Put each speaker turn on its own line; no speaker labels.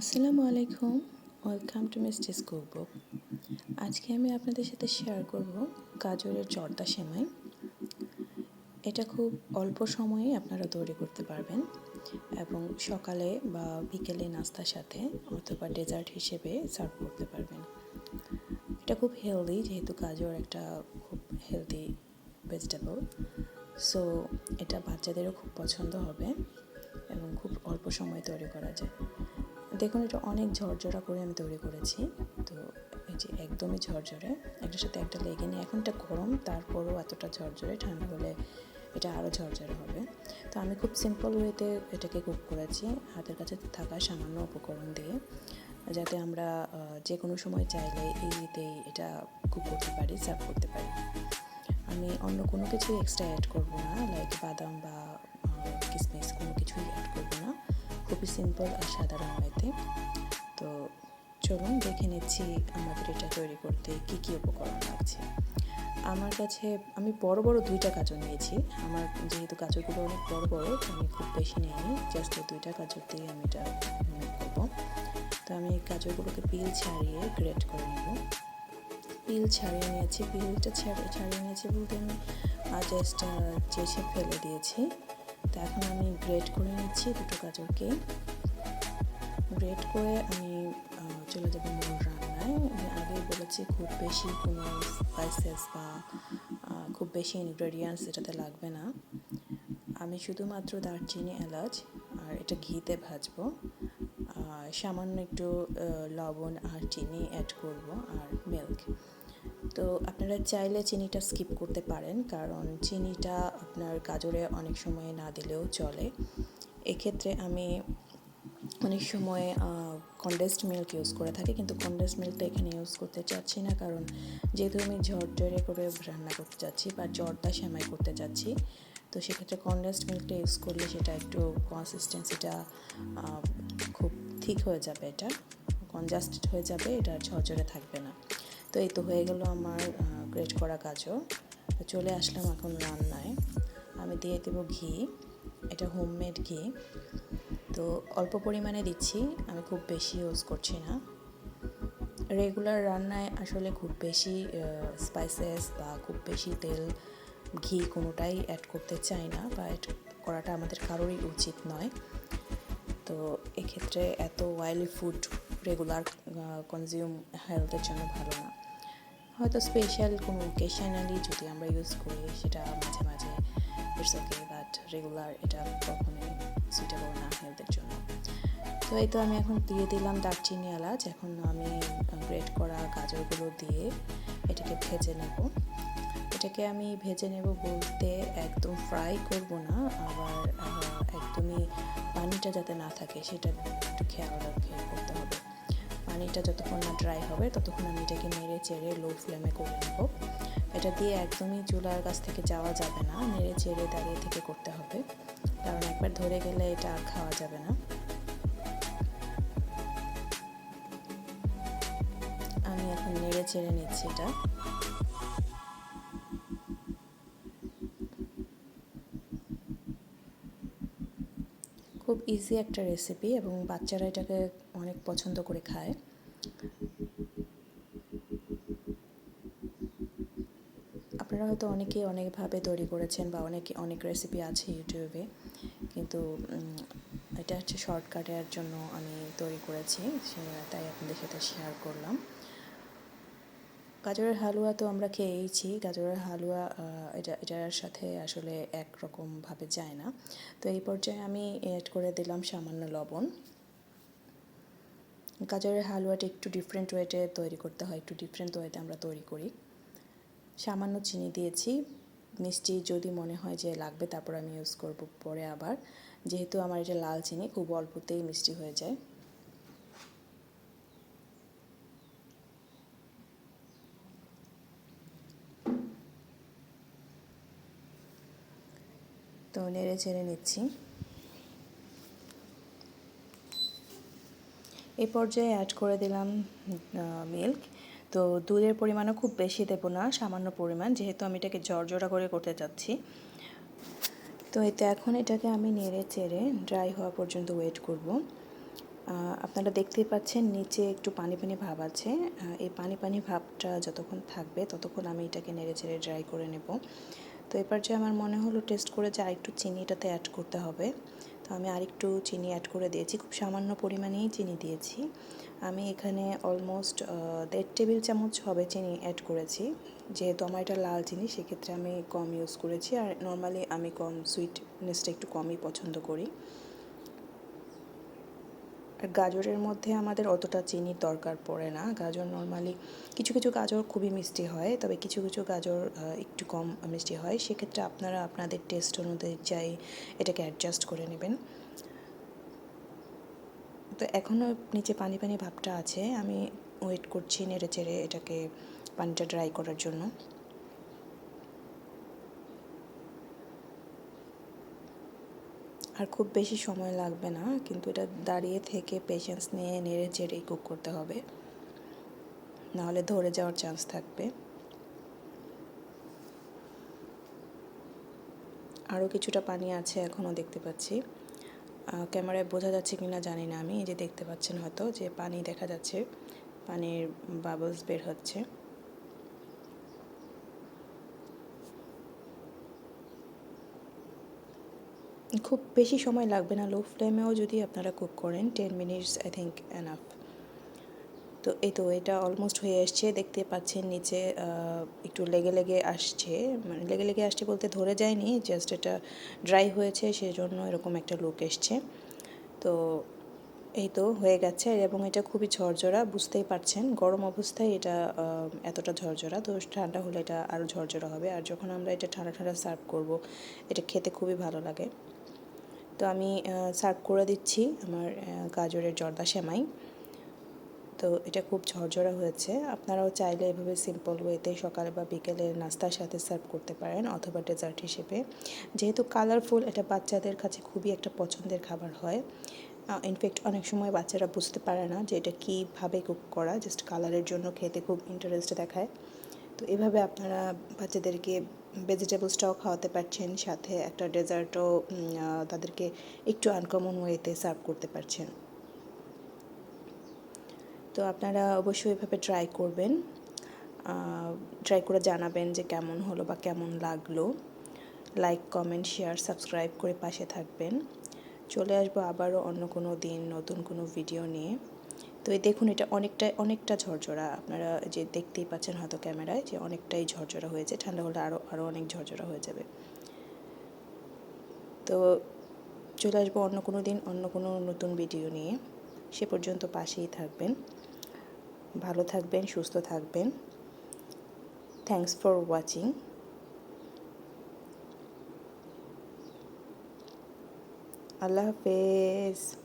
আসসালামু আলাইকুম। Welcome to মিস্টিস cookbook আজকে আমি আপনাদের সাথে শেয়ার করব গাজরের জর্দা সেমাই। এটা খুব অল্প সময়ে আপনারা তৈরি করতে পারবেন এবং সকালে বা বিকেলে নাস্তার সাথে অথবা ডেজার্ট হিসেবে সার্ভ করতে পারবেন। এটা খুব হেলদি যেহেতু গাজর একটা খুব হেলদি ভেজিটেবল সো এটা বাচ্চাদেরও খুব পছন্দ হবে এবং খুব অল্প সময়ে তৈরি করা যায়। দেখুন, এটা অনেক ঝরঝরা করে আমি তৈরি করেছি। তো এই যে একদমই ঝরঝরে, একটার সাথে একটা লেগে নিয়ে এখন এটা গরম, তারপরও এতটা ঝরঝরে ঠান্ডা হলে এটা আরও ঝরঝরে হবে। তো আমি খুব সিম্পল ওয়েতে এটাকে কুক করেছি, হাতের কাছে থাকা সামান্য উপকরণ দিয়ে। যাতে আমরা যে কোনো সময় চাইলে ইজিতেই এটা কুক করতে পারি সার্ভ করতে পারি। আমি অন্য কোনো কিছুই এক্সট্রা অ্যাড করব না লাইক বাদাম বা কিসমিস কোনো কিছুই অ্যাড করব না। খুবই সিম্পল আর সাধারণ ওয়েতে তো চলুন দেখে নিচ্ছি আমাদের এটা তৈরি করতে কি কি উপকরণ লাগছে। আমার কাছে, আমি বড় বড় দুইটা গাজর নিয়েছি। আমার যেহেতু গাজরগুলো অনেক বড় বড় আমি খুব বেশি নিইনি। জাস্ট দুইটা গাজর দিয়ে আমি এটা করব। তো আমি গাজরগুলোকে পিল ছাড়িয়ে গ্রেট করে নেব। পিল ছাড়িয়ে নিয়েছি। পিলটা ছাড়িয়ে নিয়েছি বলতে আমি জাস্ট চেষে ফেলে দিয়েছি। তো এখন আমি গ্রেট করে নিচ্ছি দুটো গাজরকে গ্রেট করে আমি চলে যাব মূল রান্নায়। আমি আগেই বলেছি, খুব বেশি কোনো স্পাইসেস বা খুব বেশি ইনগ্রেডিয়েন্টস এটাতে লাগবে না। আমি শুধুমাত্র দারচিনি, এলাচ আর এটা ঘিতে ভাজবো। সামান্য একটু লবণ আর চিনি অ্যাড করব আর মিল্ক তো আপনারা চাইলে চিনিটা স্কিপ করতে পারেন, কারণ চিনিটা আপনার গাজরে অনেক সময় না দিলেও চলে। এক্ষেত্রে আমি অনেক সময় কন্ডেন্সড মিল্ক ইউজ করে থাকি, কিন্তু কন্ডেন্সড মিল্কটা এখানে ইউজ করতে চাচ্ছি না, কারণ যেহেতু আমি ঝরঝরে করে রান্না করতে চাচ্ছি বা জর্দা সেমাই করতে চাচ্ছি, তো সেক্ষেত্রে কন্ডেন্সড মিল্কটা ইউজ করলে সেটা একটু কনসিস্টেন্সিটা খুব ঠিক হয়ে যাবে এটা। কনজাস্টেড হয়ে যাবে, এটা ঝরঝরে থাকবে না। তো এই তো হয়ে গেল আমার গ্রেট করা কাজও চলে আসলাম এখন রান্নায়। আমি দিয়ে দেব ঘি, এটা হোমমেড ঘি। তো অল্প পরিমাণে দিচ্ছি, আমি খুব বেশি ইউজ করছি না। রেগুলার রান্নায় আসলে খুব বেশি স্পাইসেস বা খুব বেশি তেল, ঘি কোনোটাই অ্যাড করতে চাই না বা অ্যাড করাটা আমাদের কারোরই উচিত নয়। তো এক্ষেত্রে এত অয়েলি ফুড রেগুলার কনজিউম হেলথের জন্য ভালো না। হয়তো স্পেশাল কোনো ওকেশনালি যদি আমরা ইউজ করি, সেটা মাঝে মাঝে ইটস ওকে বাট রেগুলার এটা কখনোই সুইটেবল না হেলথের জন্য। তো এই তো আমি এখন দিয়ে দিলাম দারচিনি এলাচ, এখন আমি গ্রেট করা গাজরগুলো দিয়ে এটাকে ভেজে নেব। এটাকে আমি ভেজে নেব বলতে একদম ফ্রাই করব না, আবার একদমই পানিটা যাতে না থাকে, সেটা একটু খেয়াল রাখে, করতে হবে। পানিটা যতক্ষণ না ড্রাই হবে, ততক্ষণ আমি এটাকে নেড়ে চেড়ে লো ফ্লেমে করে নেব। এটা দিয়ে একদমই চুলার কাছ থেকে যাওয়া যাবে না, নেড়ে চেড়ে দাঁড়িয়ে থেকে করতে হবে। কারণ একবার ধরে গেলে এটা আর খাওয়া যাবে না। আমি এখন নেড়ে চেড়ে নিচ্ছি এটা। খুব ইজি একটা রেসিপি এবং বাচ্চারা এটাকে অনেক পছন্দ করে খায়। আপনারা হয়তো অনেকে অনেকভাবে তৈরি করেছেন বা অনেকে অনেক রেসিপি আছে ইউটিউবে কিন্তু এটা হচ্ছে শর্টকাটের জন্য আমি তৈরি করেছি তাই আপনাদের সাথে শেয়ার করলাম। গাজরের হালুয়া তো আমরা খেয়েইছি। গাজরের হালুয়া এটা, এটার সাথে আসলে একরকমভাবে যায় না। তো এই পর্যায়ে আমি অ্যাড করে দিলাম সামান্য লবণ। গাজরের হালুয়াটা একটু ডিফারেন্ট ওয়েতে তৈরি করতে হয়, একটু ডিফারেন্ট ওয়েতে আমরা তৈরি করি। সামান্য চিনি দিয়েছি। মিষ্টি যদি মনে হয় যে লাগবে তারপর আমি ইউজ করব পরে আবার। যেহেতু আমার এটা লাল চিনি, খুব অল্পতেই মিষ্টি হয়ে যায়। তো নেড়ে চেড়ে নিচ্ছি। এই পর্যায়ে অ্যাড করে দিলাম মিল্ক তো দুধের পরিমাণও খুব বেশি দেবো না, সামান্য পরিমাণ, যেহেতু আমি এটাকে জর্জরা করে করতে চাচ্ছি। তো এতে এখন এটাকে আমি নেড়ে চেড়ে ড্রাই হওয়া পর্যন্ত ওয়েট করব। আপনারা দেখতেই পাচ্ছেন নিচে একটু পানি পানি ভাব আছে। এই পানি পানি ভাবটা যতক্ষণ থাকবে ততক্ষণ আমি এটাকে নেড়ে চেড়ে ড্রাই করে নেব। তো এবার যে আমার মনে হলো টেস্ট করে যে আরেকটু চিনি এটাতে অ্যাড করতে হবে, তো আমি আরেকটু চিনি অ্যাড করে দিয়েছি, খুব সামান্য পরিমাণেই চিনি দিয়েছি। আমি এখানে অলমোস্ট দেড় টেবিল চামচ হবে চিনি অ্যাড করেছি, যেহেতু আমার এটা লাল চিনি, সেক্ষেত্রে আমি কম ইউজ করেছি, আর নর্মালি আমি কম সুইটনেসটা একটু কমই পছন্দ করি। আর গাজরের মধ্যে আমাদের অতটা চিনির দরকার পড়ে না। গাজর নর্মালি কিছু কিছু গাজর খুবই মিষ্টি হয়, তবে কিছু কিছু গাজর একটু কম মিষ্টি হয়। সেক্ষেত্রে আপনারা আপনাদের টেস্ট অনুযায়ী এটাকে অ্যাডজাস্ট করে নেবেন। তো এখনও নিচে পানি পানি ভাবটা আছে। আমি ওয়েট করছি নেড়ে চেড়ে এটাকে পানিটা ড্রাই করার জন্য। আর খুব বেশি সময় লাগবে না, কিন্তু এটা দাঁড়িয়ে থেকে পেশেন্স নিয়ে নেড়ে চেড়েই কুক করতে হবে। নাহলে ধরে যাওয়ার চান্স থাকবে। আরও কিছুটা পানি আছে এখনও দেখতে পাচ্ছি। ক্যামেরায় বোঝা যাচ্ছে কি না জানি না আমি, এই যে দেখতে পাচ্ছেন হয়তো, যে পানি দেখা যাচ্ছে, পানির বাবলস বের হচ্ছে। খুব বেশি সময় লাগবে না। লো ফ্লেমেও যদি আপনারা কুক করেন ten minutes I think enough তো এই তো, এটা অলমোস্ট হয়ে আসছে। দেখতে পাচ্ছেন নিচে একটু লেগে লেগে আসছে। মানে লেগে লেগে আসছে বলতে ধরে যায়নি জাস্ট এটা ড্রাই হয়েছে সেই জন্য এরকম একটা লুক এসছে। তো এই তো, হয়ে গেছে। এবং এটা খুবই ঝরঝরা, বুঝতেই পারছেন। গরম অবস্থায় এটা এতটা ঝরঝরা। তো ঠান্ডা হলে এটা আরও ঝরঝরা হবে। আর যখন আমরা এটা ঠান্ডা ঠান্ডা সার্ভ করব, এটা খেতে খুবই ভালো লাগে। তো আমি সার্ভ করে দিচ্ছি আমার গাজরের জর্দা সেমাই। তো এটা খুব ঝরঝরা হয়েছে। আপনারাও চাইলে এভাবে সিম্পল ওয়েতে সকালে বা বিকেলে নাস্তার সাথে সার্ভ করতে পারেন অথবা ডেজার্ট হিসেবে। যেহেতু কালারফুল এটা বাচ্চাদের কাছে খুবই একটা পছন্দের খাবার হয়। ইনফ্যাক্ট অনেক সময় বাচ্চারা বুঝতে পারে না যে এটা কীভাবে কুক করা জাস্ট কালারের জন্য খেতে খুব ইন্টারেস্ট দেখায়। তো এভাবে আপনারা বাচ্চাদেরকে ভেজিটেবলসটাও খাওয়াতে পারছেন, সাথে একটা ডেজার্টও তাদেরকে একটু আনকমন ওয়েতে সার্ভ করতে পারছেন। তো আপনারা অবশ্যই এভাবে ট্রাই করবেন। ট্রাই করে জানাবেন যে কেমন হলো বা কেমন লাগল। লাইক কমেন্ট শেয়ার সাবস্ক্রাইব করে পাশে থাকবেন। চলে আসব আবারও অন্য কোনো দিন নতুন কোনো ভিডিও নিয়ে। তো এই দেখুন, এটা অনেকটাই, অনেকটা ঝরঝরা। আপনারা যে দেখতেই পাচ্ছেন হয়তো ক্যামেরায় যে অনেকটাই ঝরঝরা হয়েছে। ঠান্ডা হলে আরও আরও অনেক ঝরঝরা হয়ে যাবে। তো চলে আসব অন্য কোনো দিন, অন্য কোনো নতুন ভিডিও নিয়ে। সে পর্যন্ত পাশেই থাকবেন। ভালো থাকবেন, সুস্থ থাকবেন। থ্যাংকস ফর ওয়াচিং আল্লাহ হাফেজ।